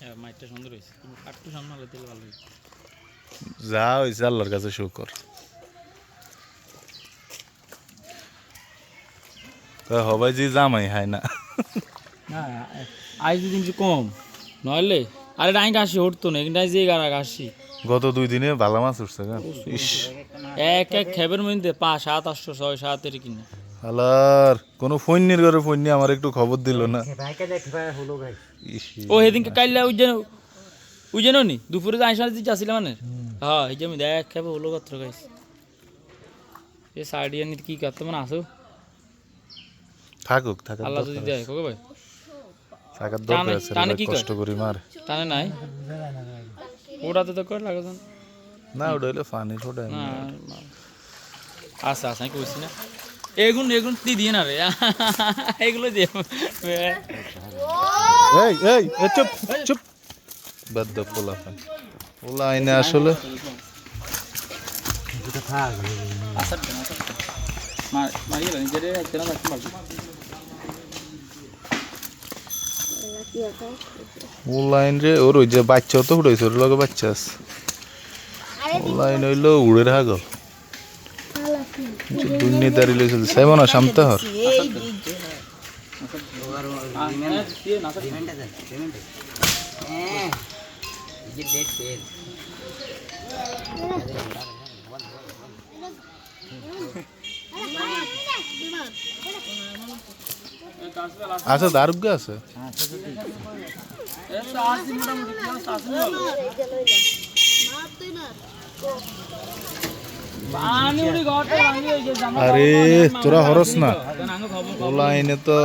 হ্যাঁ মাইটটা সুন্দর হয়েছে। কিন্তু কাটটু সামনে হলে ভালো হয়েছে যা হয়েছে আল্লাহর কাছে শুকর। হবাই যে জামাই হয় না। না আজ একটু কম। নইলে আরে ডাইন ঘাসি উঠতো না কিন্তু যে গাড়া ঘাসি গত দুই দিনে ভালো মাছ উঠছে গা। ইস। এক এক খেবের মধ্যে পাঁচ সাত আটশো ছয় সাত এর কিনে। আলার কোনো ফোননির ঘরে ফোননি আমার একটু খবর দিল না। ও সেদিনকে কাইলে ওই যেন ওই যেন নি দুপুরে যে আইসা দিচ্ছে আসলে মানে? হ্যাঁ এই যে আমি দেখ খেবে হলো কত গাইছি। এ সাইডিয়া নিতে কি করতে মানে আসো। থাকুক থাকার আল্লাহ যদি দেয় কোকে ভাই থাকার দরকার আছে টানে কি কষ্ট করি মার। টানে নাই? ওটাতে তো করে লাগে না ওটা হইলে ফানি ছোটা না। আচ্ছা আচ্ছা আমি কইছি না। এগুন এগুন তুই দিয়ে না রে। এগুলো দিয়ে। এই এই চুপ চুপ। বাদ দাও পোলা ফান পোলা আইনে আসলে। মারিয়ে নিজের রাখতে পোলা রে ওর ওই যে বাচ্চাও তো উড়াইছে ওর লগে বাচ্চা আছে আইন হইল উড়ের হাগল দুর্নীতারি লইছে সাইমন শামতা হর আচ্ছা দারুগ্য আছে। আরে তোরা হরস না। ওলা এনে তো